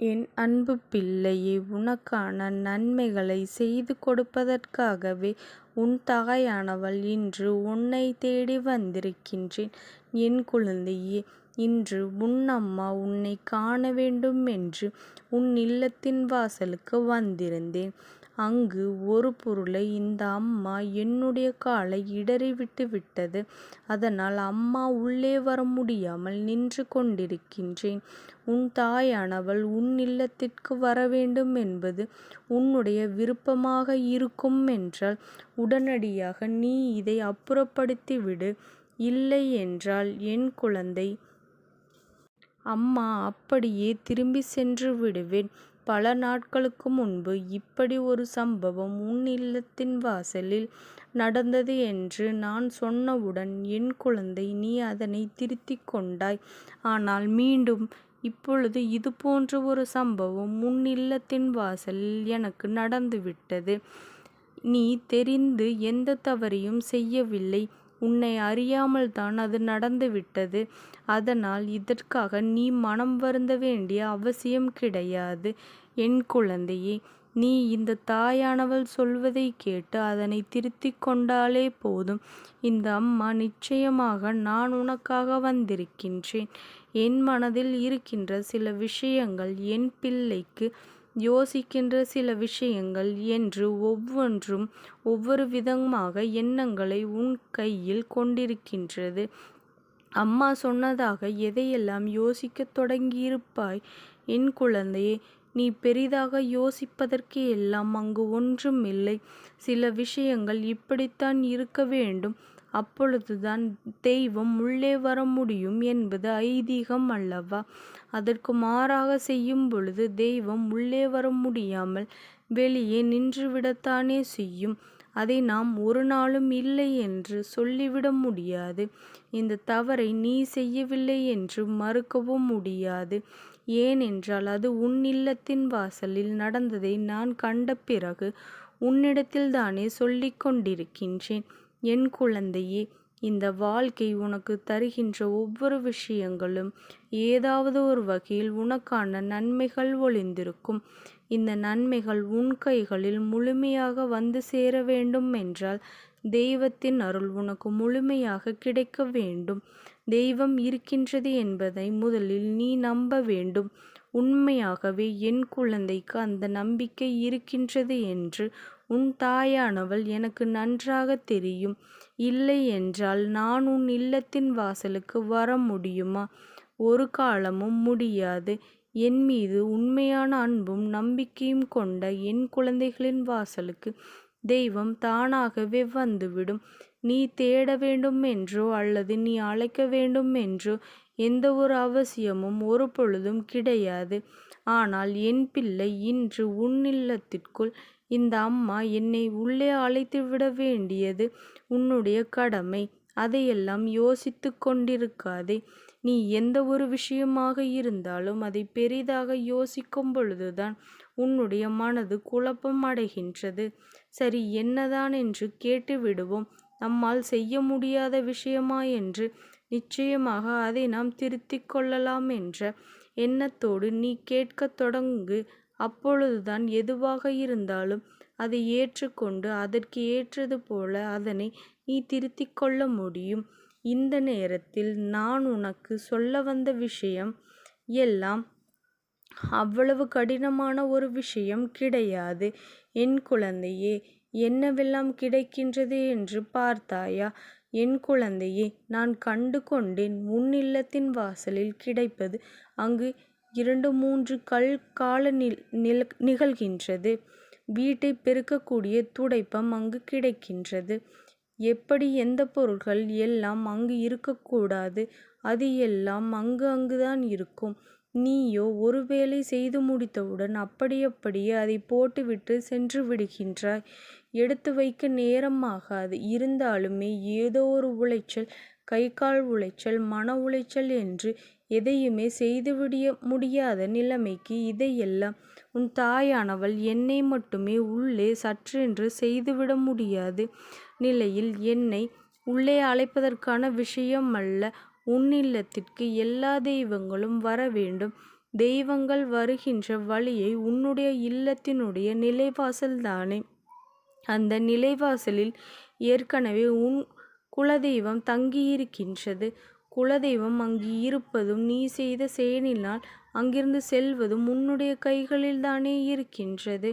என் அன்பு பிள்ளையே உனக்கான நன்மைகளை செய்து கொடுப்பதற்காகவே உன் தாயானவள் இன்று உன்னை தேடி வந்திருக்கின்றேன். என் குழந்தையே இன்று உன் அம்மா உன்னை காண வேண்டுமென்று உன் இல்லத்தின் வாசலுக்கு வந்திருந்தேன். அங்கு ஒரு பொருளை இந்த அம்மா என்னுடைய காலை இடறிவிட்டு விட்டது. அதனால் அம்மா உள்ளே வர முடியாமல் நின்று கொண்டிருக்கின்றேன். உன் தாயானவள் உன் இல்லத்திற்கு வரவேண்டும் என்பது உன்னுடைய விருப்பமாக இருக்கும் என்றால் உடனடியாக நீ இதை அப்புறப்படுத்திவிடு. இல்லையென்றால் என் குழந்தை அம்மா அப்படியே திரும்பி சென்று விடுவேன். பல நாட்களுக்கு முன்பு இப்படி ஒரு சம்பவம் உன் இல்லத்தின் வாசலில் நடந்தது என்று நான் சொன்னவுடன் என் குழந்தை நீ அதனை திருத்திக் கொண்டாய். ஆனால் மீண்டும் இப்பொழுது இதுபோன்ற ஒரு சம்பவம் உன் இல்லத்தின் வாசலில் எனக்கு நடந்துவிட்டது. நீ தெரிந்து எந்த தவறையும் செய்யவில்லை. உன்னை அறியாமல்தான் அது நடந்துவிட்டது. அதனால் இதற்காக நீ மனம் வருந்த வேண்டிய அவசியம் கிடையாது. என் குழந்தையே நீ இந்த தாயானவள் சொல்வதை கேட்டு அதனை திருத்திக் கொண்டாலே போதும். இந்த அம்மா நிச்சயமாக நான் உனக்காக வந்திருக்கின்றேன். என் மனதில் இருக்கின்ற சில விஷயங்கள் என் பிள்ளைக்கு யோசிக்கின்ற சில விஷயங்கள் என்று ஒவ்வொன்றும் ஒவ்வொரு விதமாக எண்ணங்களை உன் கையில் கொண்டிருக்கின்றது. அம்மா சொன்னதாக எதையெல்லாம் யோசிக்கத் தொடங்கியிருப்பாய்? என் குழந்தையே நீ பெரிதாக யோசிப்பதற்கு எல்லாம் அங்கு ஒன்றும் இல்லை. சில விஷயங்கள் இப்படித்தான் இருக்க வேண்டும். அப்பொழுதுதான் தெய்வம் உள்ளே வர முடியும் என்பது ஐதீகம் அல்லவா? அதற்கு மாறாக செய்யும் பொழுது தெய்வம் உள்ளே வர முடியாமல் வெளியே நின்றுவிடத்தானே செய்யும். அதை நாம் ஒரு நாளும் இல்லை என்று சொல்லிவிட முடியாது. இந்த தவறை நீ செய்யவில்லை என்று மறுக்கவும் முடியாது. ஏனென்றால் அது உன் இல்லத்தின் வாசலில் நடந்ததை நான் கண்ட பிறகு உன்னிடத்தில்தானே சொல்லிக் கொண்டிருக்கின்றேன். என் குழந்தையே இந்த வாழ்க்கை உனக்கு தருகின்ற ஒவ்வொரு விஷயங்களும் ஏதாவது ஒரு வகையில் உனக்கான நன்மைகள் ஒளிந்திருக்கும். இந்த நன்மைகள் உன் கைகளில் முழுமையாக வந்து சேர வேண்டும் என்றால் தெய்வத்தின் அருள் உனக்கு முழுமையாக கிடைக்க வேண்டும். தெய்வம் இருக்கின்றது என்பதை முதலில் நீ நம்ப வேண்டும். உண்மையாகவே என் குழந்தைக்கு அந்த நம்பிக்கை இருக்கின்றது என்று உன் தாயானவள் எனக்கு நன்றாகத் தெரியும். இல்லை என்றால் நான் உன் இல்லத்தின் வாசலுக்கு வர முடியுமா? ஒரு காலமும் முடியாது. என் மீது உண்மையான அன்பும் நம்பிக்கையும் கொண்ட என் குழந்தைகளின் வாசலுக்கு தெய்வம் தானாகவே வந்துவிடும். நீ தேட வேண்டுமென்றோ அல்லது நீ அழைக்க வேண்டுமென்றோ எந்தவொரு அவசியமும் ஒரு பொழுதும் கிடையாது. ஆனால் என் பிள்ளை இன்று உன் இல்லத்திற்குள் இந்த அம்மா என்னை உள்ளே அழைத்து விட வேண்டியது உன்னுடைய கடமை. அதையெல்லாம் யோசித்து கொண்டிருக்காதே. நீ எந்த ஒரு விஷயமாக இருந்தாலும் அதை பெரிதாக யோசிக்கும் பொழுதுதான் உன்னுடைய மனது குழப்பம் அடைகின்றது. சரி என்னதான் என்று கேட்டுவிடுவோம். நம்மால் செய்ய முடியாத விஷயமா என்று நிச்சயமாக அதை நாம் திருத்திக் கொள்ளலாம் என்ற எண்ணத்தோடு நீ கேட்கத் தொடங்கு. அப்பொழுதுதான் எதுவாக இருந்தாலும் அதை ஏற்றுக்கொண்டு அதற்கு ஏற்றது போல அதனை நீ திருத்திக் கொள்ள முடியும். இந்த நேரத்தில் நான் உனக்கு சொல்ல வந்த விஷயம் எல்லாம் அவ்வளவு கடினமான ஒரு விஷயம் கிடையாது. என் குழந்தையே என்னவெல்லாம் கிடைக்கின்றது என்று பார்த்தாயா? என் குழந்தையே நான் கண்டு கொண்டேன் உன் இல்லத்தின் வாசலில் கிடைப்பது அங்கு இரண்டு மூன்று கல் கால நில் நிகழ்கின்றது. வீட்டை பெருக்கக்கூடிய துடைப்பம் அங்கு கிடைக்கின்றது. எப்படி எந்த பொருள்கள் எல்லாம் அங்கு இருக்கக்கூடாது அது எல்லாம் அங்கு அங்குதான் இருக்கும். நீயோ ஒரு வேலை செய்து முடித்தவுடன் அப்படியே அதை போட்டுவிட்டு சென்று விடுகின்றாய் எடுத்து வைக்க நேரம் ஆகாது. இருந்தாலுமே ஏதோ ஒரு உளைச்சல் கை கால் உளைச்சல் மன உளைச்சல் என்று எதையுமே செய்துவிட முடியாத நிலைமைக்கு இதையெல்லாம் உன் தாயானவள் என்னை மட்டுமே உள்ளே சற்றென்று செய்துவிட முடியாத நிலையில் என்னை உள்ளே அழைப்பதற்கான விஷயம் அல்ல. உன் இல்லத்திற்கு எல்லா தெய்வங்களும் வரவேண்டும். தெய்வங்கள் வருகின்ற வழியை உன்னுடைய இல்லத்தினுடைய நிலைவாசல்தானே. அந்த நிலைவாசலில் ஏற்கனவே உன் குலதெய்வம் தங்கியிருக்கின்றது. குலதெய்வம் அங்கு இருப்பதும் நீ செய்த செயலினால் அங்கிருந்து செல்வதும் உன்னுடைய கைகளில்தானே இருக்கின்றது.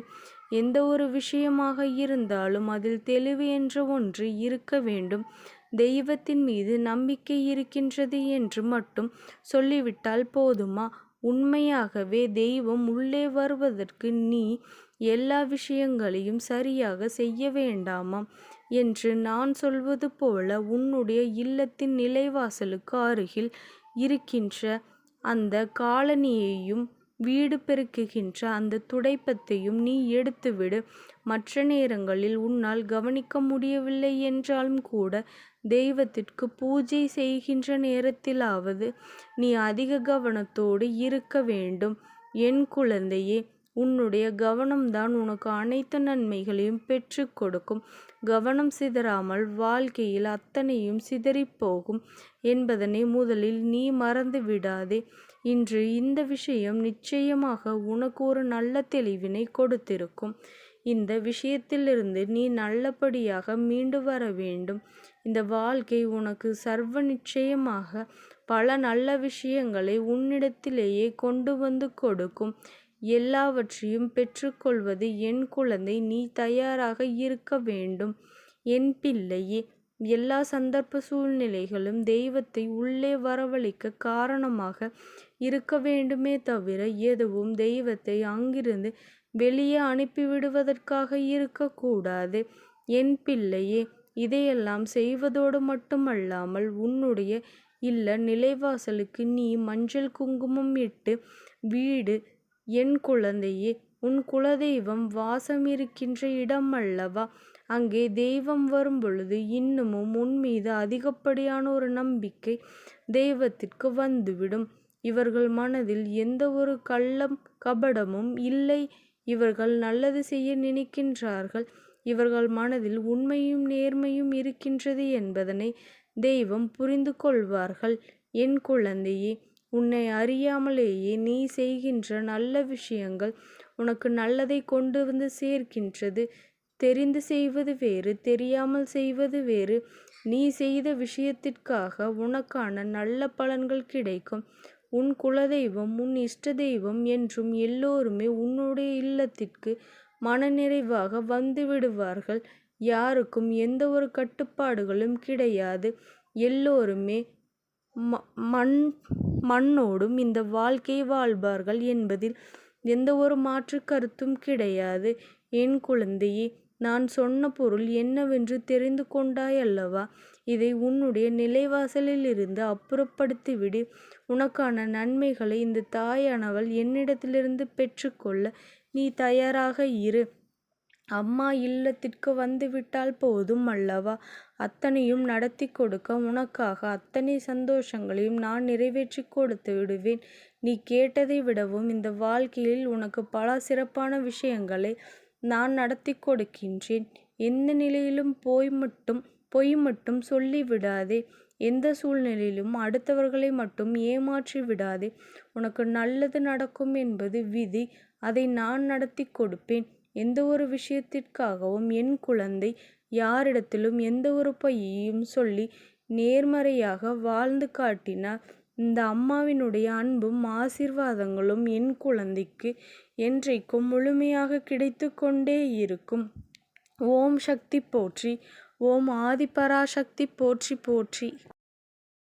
எந்த ஒரு விஷயமாக இருந்தாலும் அதில் தெளிவு என்ற ஒன்று இருக்க வேண்டும். தெய்வத்தின் மீது நம்பிக்கை இருக்கின்றது என்று மட்டும் சொல்லிவிட்டால் போதுமா? உண்மையாகவே தெய்வம் உள்ளே வருவதற்கு நீ எல்லா விஷயங்களையும் சரியாக செய்ய வேண்டாமா? என்று நான் சொல்வது போல உன்னுடைய இல்லத்தின் நிலைவாசலுக்கு அருகில் இருக்கின்ற அந்த காலனியையும் வீடு பெருக்குகின்ற அந்த துடைப்பத்தையும் நீ எடுத்துவிடு. மற்ற நேரங்களில் உன்னால் கவனிக்க முடியவில்லை என்றாலும் கூட தெய்வத்திற்கு பூஜை செய்கின்ற நேரத்திலாவது நீ அதிக கவனத்தோடு இருக்க வேண்டும். என் குழந்தையே உன்னுடைய கவனம்தான் உனக்கு அனைத்து நன்மைகளையும் பெற்று கொடுக்கும். கவனம் சிதறாமல் வாழ்க்கையில் அத்தனையும் சிதறிப்போகும் என்பதனை முதலில் நீ மறந்து விடாதே. இன்று இந்த விஷயம் நிச்சயமாக உனக்கு ஒரு நல்ல தெளிவினை கொடுத்திருக்கும். இந்த விஷயத்திலிருந்து நீ நல்லபடியாக மீண்டு வர வேண்டும். இந்த வாழ்க்கை உனக்கு சர்வ நிச்சயமாக பல நல்ல விஷயங்களை உன்னிடத்திலேயே கொண்டு வந்து கொடுக்கும். எல்லாவற்றையும் பெற்றுக்கொள்வது என் குழந்தை நீ தயாராக இருக்க வேண்டும். என் பிள்ளையே எல்லா சந்தர்ப்ப சூழ்நிலைகளும் தெய்வத்தை உள்ளே வரவழைக்க காரணமாக இருக்க வேண்டுமே தவிர எதுவும் தெய்வத்தை அங்கிருந்து வெளியே அனுப்பிவிடுவதற்காக இருக்கக்கூடாது. என் பிள்ளையே இதையெல்லாம் செய்வதோடு மட்டுமல்லாமல் உன்னுடைய இல்ல நிலைவாசலுக்கு நீ மஞ்சள் குங்குமம் இட்டு வீடு என் குழந்தையே உன் குலதெய்வம் வாசம் இருக்கின்ற இடம் அல்லவா? அங்கே தெய்வம் வரும்பொழுது இன்னமும் உன்மீது அதிகப்படியான ஒரு நம்பிக்கை தெய்வத்திற்கு வந்துவிடும். இவர்கள் மனதில் எந்த ஒரு கள்ளம் கபடமும் இல்லை. இவர்கள் நல்லது செய்ய நினைக்கின்றார்கள். இவர்கள் மனதில் உண்மையும் நேர்மையும் இருக்கின்றது என்பதனை தெய்வம் புரிந்து கொள்வார்கள். என் குழந்தையே உன்னை அறியாமலேயே நீ செய்கின்ற நல்ல விஷயங்கள் உனக்கு நல்லதை கொண்டு வந்து சேர்க்கின்றது. தெரிந்து செய்வது வேறு தெரியாமல் செய்வது வேறு. நீ செய்த விஷயத்திற்காக உனக்கான நல்ல பலன்கள் கிடைக்கும். உன் குலதெய்வம் உன் இஷ்ட தெய்வம் என்றும் எல்லோருமே உன்னுடைய இல்லத்திற்கு மனநிறைவாக வந்துவிடுவார்கள். யாருக்கும் எந்த ஒரு கட்டுப்பாடுகளும் கிடையாது. எல்லோருமே மண் மண்ணோடும் இந்த வாழ்க்கை வாழ்வார்கள் என்பதில் எந்த ஒரு மாற்று கருத்தும் கிடையாது. என் குழந்தையே நான் சொன்ன பொருள் என்னவென்று தெரிந்து கொண்டாய் அல்லவா? இதை உன்னுடைய நிலைவாசலிலிருந்து அப்புறப்படுத்திவிடு. உனக்கான நன்மைகளை இந்த தாயானவள் என்னிடத்திலிருந்து பெற்றுக்கொள்ள நீ தயாராக இரு. அம்மா இல்லத்திற்கு வந்துவிட்டால் போதும் அல்லவா? அத்தனையும் நடத்தி கொடுக்க உனக்காக அத்தனை சந்தோஷங்களையும் நான் நிறைவேற்றிக் கொடுத்து விடுவேன். நீ கேட்டதை விடவும் இந்த வாழ்க்கையில் உனக்கு பல சிறப்பான விஷயங்களை நான் நடத்தி கொடுக்கின்றேன். எந்த நிலையிலும் போய் மட்டும் பொய் மட்டும் சொல்லிவிடாதே எந்த சூழ்நிலையிலும் அடுத்தவர்களை மட்டும் ஏமாற்றி விடாதே. உனக்கு நல்லது நடக்கும் என்பது விதி. அதை நான் நடத்தி கொடுப்பேன். எந்த ஒரு விஷயத்திற்காகவும் என் குழந்தை யாரிடத்திலும் எந்த ஒரு பொய்யையும் சொல்லி நேர்மறையாக வாழ்ந்து காட்டினார் இந்த அம்மாவினுடைய அன்பும் ஆசீர்வாதங்களும் என் குழந்தைக்கு என்றைக்கும் முழுமையாக கிடைத்து கொண்டே இருக்கும். ஓம் சக்தி போற்றி! ஓம் ஆதிபராசக்தி போற்றி போற்றி!